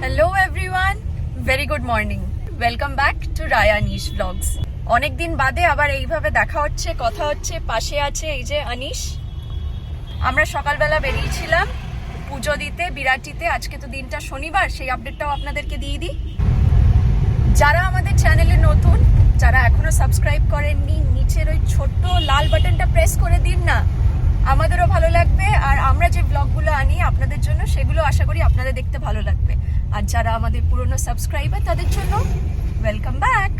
Hello everyone very good morning welcome back to Raya Nish blogs অনেকদিন বাদে আবার এইভাবে দেখা হচ্ছে, কথা হচ্ছে, পাশে আছে এই যে আনিশ। আমরা সকালবেলা বেরিয়েছিলাম পুজো দিতে, বিরাটিতে। আজকে তো দিনটা শনিবার, সেই আপডেটটাও আপনাদেরকে দিয়ে দিই। যারা আমাদের চ্যানেলে নতুন, যারা এখনও সাবস্ক্রাইব করেননি, নিচের ওই ছোট্ট লাল বাটনটা প্রেস করে দিন না। আমাদেরও ভালো লাগবে। আর আমরা যে ব্লগগুলো আনি, আপনাদের জন্য সেগুলো আশা করি আপনাদের দেখতে ভালো লাগবে। আর যারা আমাদের পুরনো সাবস্ক্রাইবার, তাদের জন্য ওয়েলকাম ব্যাক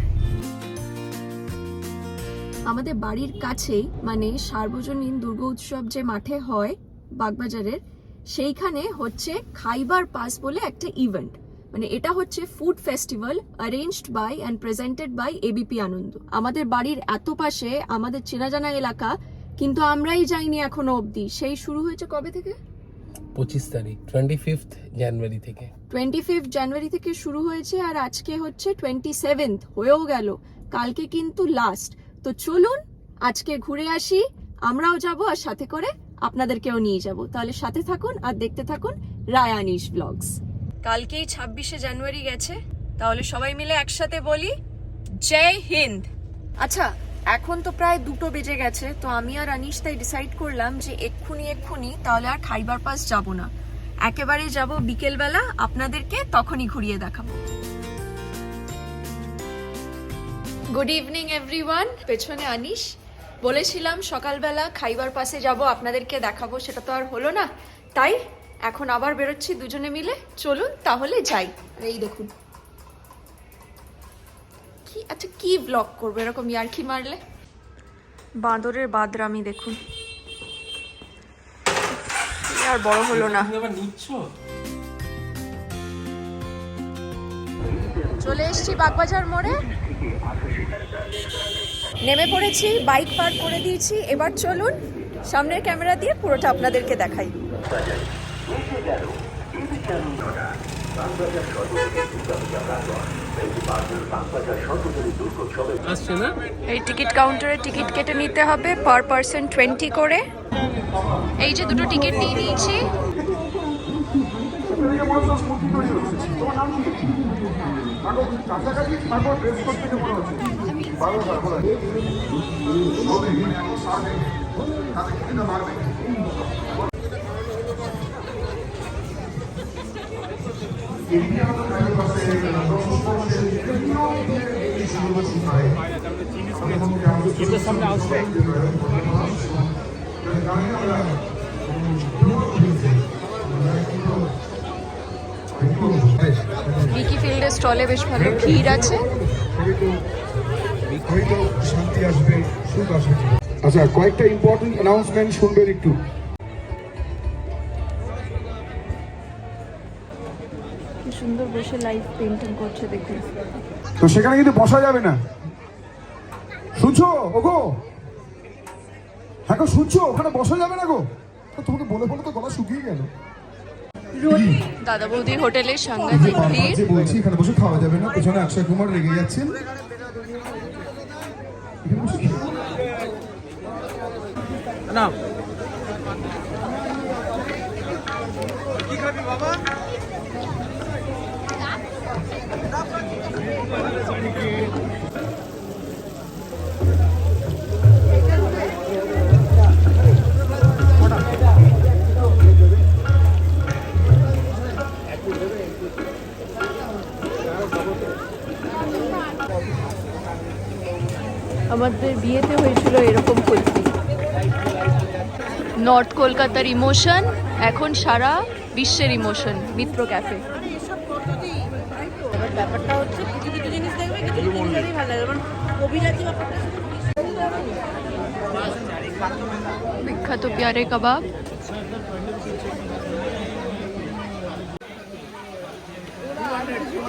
আমাদের বাড়ির কাছেই মানে সার্বজনীন দুর্গা উৎসব যে মাঠে হয় বাগবাজারের, সেইখানে হচ্ছে খাইবার পাস বলে একটা ইভেন্ট মানে এটা হচ্ছে food festival arranged by and presented by ABP Ananda. আমাদের বাড়ির এত পাশে, আমাদের চেনা জানা এলাকা, কিন্তু আমরাই যাইনি এখনও অবধি। সেই শুরু হয়েছে কবে থেকে? পঁচিশ তারিখ টোয়েন্টি ফিফথ জানুয়ারি থেকে। টোয়েন্টি ফিফথ জানুয়ারি থেকে শুরু হয়েছে আর আজকে হচ্ছে টোয়েন্টি সেভেন্থ হয়েও গেল। কালকে কিন্তু লাস্ট তো চলুন আজকে ঘুরে আসি, আমরাও যাব আর সাথে করে আপনাদেরকেও নিয়ে যাব। তাহলে সাথে থাকুন আর দেখতে থাকুন রায়ানিশ ব্লগস কালকেই ছাব্বিশে জানুয়ারি গেছে। তাহলে সবাই মিলে একসাথে বলি, জয় হিন্দ। আচ্ছা এখন তো প্রায় দুটো বেজে গেছে, তো আমি আর আনিশ তাই ডিসাইড করলাম যে এক্ষুনি এক্ষুনি তাহলে আর খাইবার পাস যাব না। একেবারে যাব বিকেলবেলা, আপনাদেরকে তখনই ঘুরিয়ে দেখাবো। গুড ইভিনিং এভরিওয়ান পেছনে আনিশ বলেছিলাম সকালবেলা খাইবার পাশে যাব, আপনাদেরকে দেখাবো, সেটা তো আর হলো না। তাই এখন আবার বেরোচ্ছি দুজনে মিলে। চলুন তাহলে যাই। এই দেখুন। কি? আচ্ছা কি ব্লগ করব? এরকম ইয়ার্কি মারলে? বাঁদরের বাদরামি দেখুন। আর বড় হলো না। তুমি চলে এসেছি বাগবাজার মোড়ে। নেমে পড়েছি বাইক পার্ক করে দিয়েছি। এবার চলুন সামনের ক্যামেরা দিয়ে পুরোটা আপনাদেরকে দেখাই। এই টিকিট কাউন্টারে টিকিট কেটে নিতে হবে পার পার্সন টোয়েন্টি করে। এই যে দুটো টিকিট নিয়ে নিয়েছি। ফিল্ডের স্টলে বেশ ভালো ভিড় আছে। শান্তি আসবে সুখ আসবে আচ্ছা কয়েকটা ইম্পর্টেন্ট অ্যানাউন্সমেন্ট শুনবেন একটু। সুন্দর বসে লাইভ পেন্টিং করছে দেখুন। তো সেখানে কিন্তু বসা যাবে না। শুনছো? ওগো! হ্যাঁ গো শুনছো? ওখানে বসা যাবে না গো? তো তোমাকে বলে বলে তো গলা শুকিয়ে গেল। দাদা বৌদি হোটেলের এই সাংঘাতিক ভিড়। বলছি এখানে বসে খাওয়া যাবে না পেছনে অক্ষয় কুমার রেগে যাচ্ছেন। না। আমাদের বিয়েতে হয়েছিল এরকম কুলফি। নর্থ কলকাতার ইমোশন এখন সারা বিশ্বের ইমোশন মিত্র ক্যাফে। ব্যাপারটা হচ্ছে কিছু কিছু জিনিস দেখবে কিছু কিছু জিনিসেরই ভালো লাগে। যেমন অভিলাষী ব্যাপারটা বিখ্যাত পেয়ারে কাবাব।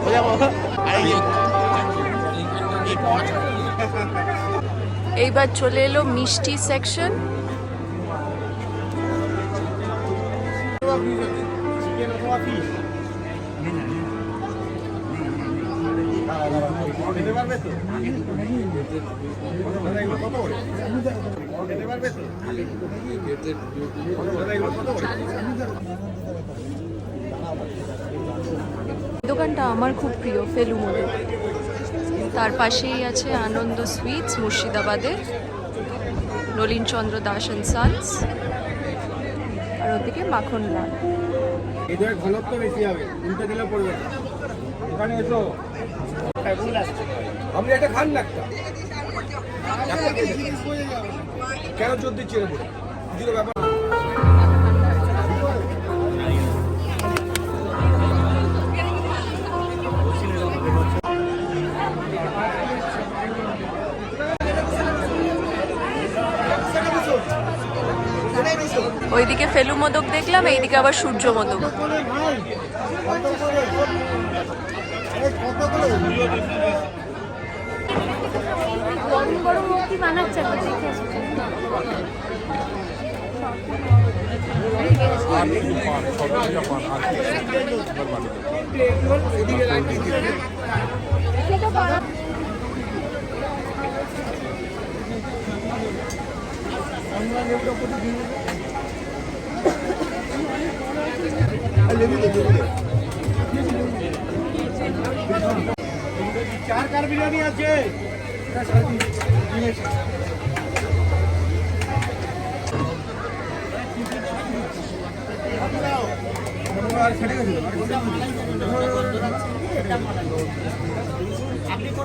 我要我，哎呀，你你你，我。এইবার চলে এলো মিষ্টি সেকশন দোকানটা আমার খুব প্রিয় ফেলু পাশেই আছে আনন্দ সুইটস, মুর্শিদাবাদের নলিন চন্দ্র দাস অ্যান্ড সান্স আর ওদিকে মাখন লাল। এদের ঘনত্ব বেশি হবে, উল্টে দিলে পড়বে এসো। আপনি একটা খান না। কেন দিচ্ছে এর উপরে ব্যাপার। ওইদিকে ফেলু মোদক দেখলাম এইদিকে আবার সূর্য মোদক। বানাচ্ছে তো দেখে এসেছি। সেটা বানা- চার কার বিরিয়ানি আছে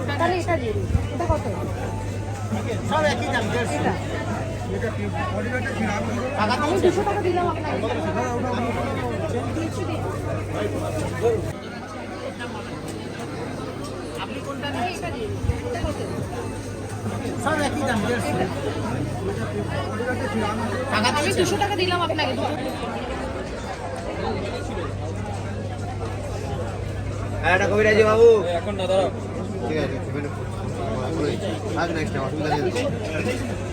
তাহলে এটা দিন। এটা কত? আমি দুশো টাকা দিলাম আপনাকে আমি দুশো টাকা দিলাম আপনাকে দুটো একটা কবিরাজি বাবু। এখন না দাঁড়াও ঠিক আছে আজ নেক্সট অসুবিধা নেই।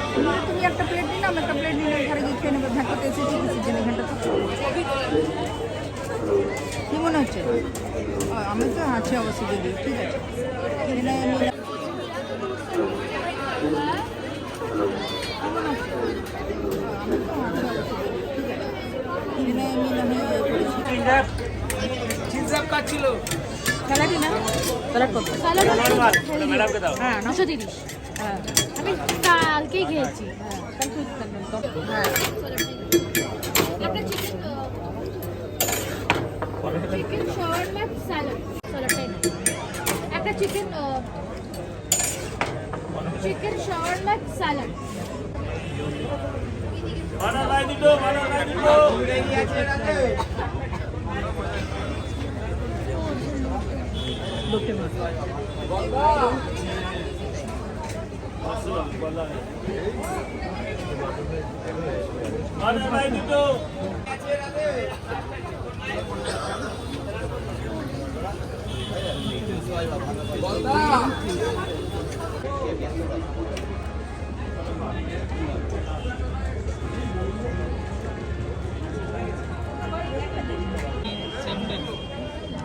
তুমি একটা প্লেট নিলাম একটা প্লেট নিলে ঘরে গিয়ে খেয়ে নেবে। ভ্যাঁটাতে এসেছি কিছু জন্য ঘণ্টা তো কি মনে হচ্ছে? আমি তো আছি অবশ্যই যদি ঠিক আছে। আমি আমি হ্যাঁ নশো তিরিশ হ্যাঁ আমি কালকেই খেয়েছি। চিকেন শর্মা স্যালাড স্যালাডটাই না একটা চিকেন চিকেন শর্মা স্যালাড বানা লাই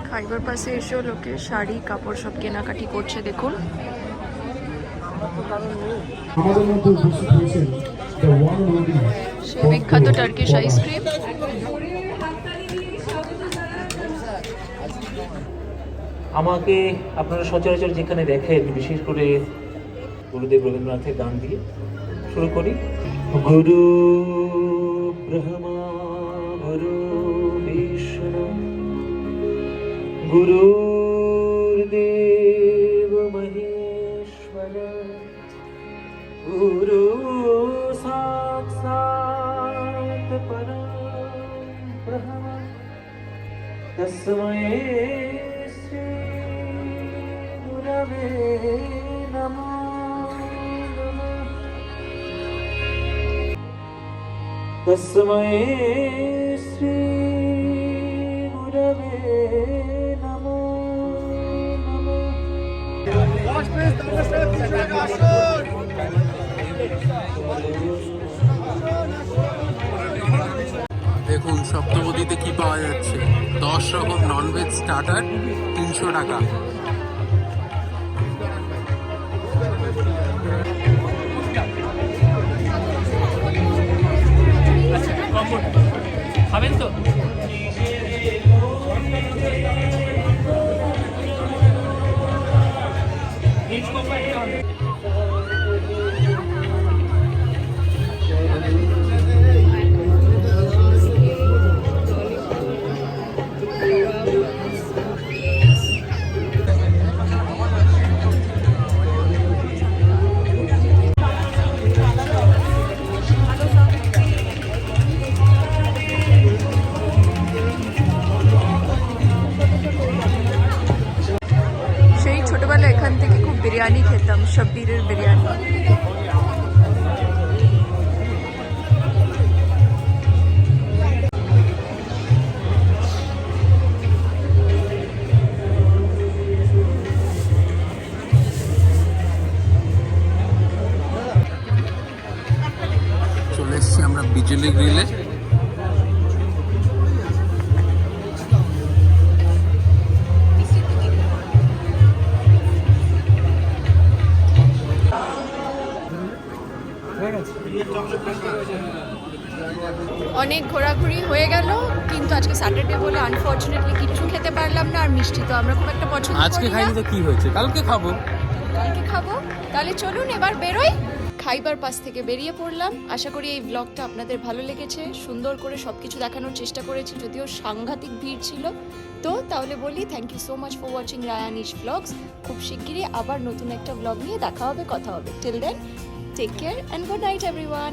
খাইবার পাশে এসে লোকে শাড়ি কাপড় সব কেনাকাটি করছে দেখুন। আমাদের মধ্যে উপস্থিত হয়েছেন the one সেই বিখ্যাত টার্কিশ আইসক্রিম আমাকে আপনারা সচরাচর যেখানে দেখেন বিশেষ করে গুরুদেব রবীন্দ্রনাথের গান দিয়ে শুরু করি। গুরু ব্রহ্মা গুরু বিষ্ণু গুরুর্দেব परं ब्रह्म तस्मै श्रीगुरवे नमो तस्मै श्रीगुरवे नमो नमः সপ্তপদীতে কি পাওয়া যাচ্ছে? দশ রকম ননভেজ স্টার্টার তিনশো টাকা। খাবেন তো? থেকে খুব বিরিয়ানি খেতাম শব্বিরের বিরিয়ানি চলে এসেছি আমরা বিজলি গ্রিলে। আনফর্চুনেটলি কিচ্ছু খেতে পারলাম না আর মিষ্টি তো আমরা খুব একটা পছন্দ আজকে খাইনি তো কি হয়েছে? কালকে খাব। কালকে খাব? তাহলে চলুন এবার বেরোই। খাইবার পাস থেকে বেরিয়ে পড়লাম। আশা করি এই ব্লগটা আপনাদের ভালো লেগেছে। সুন্দর করে সবকিছু দেখানোর চেষ্টা করেছি যদিও সাংঘাতিক ভিড় ছিল। তো তাহলে বলি thank you so much for watching Rayanish blogs খুব শিগগিরই আবার নতুন একটা ব্লগ নিয়ে দেখা হবে কথা হবে। Till then take care and good night everyone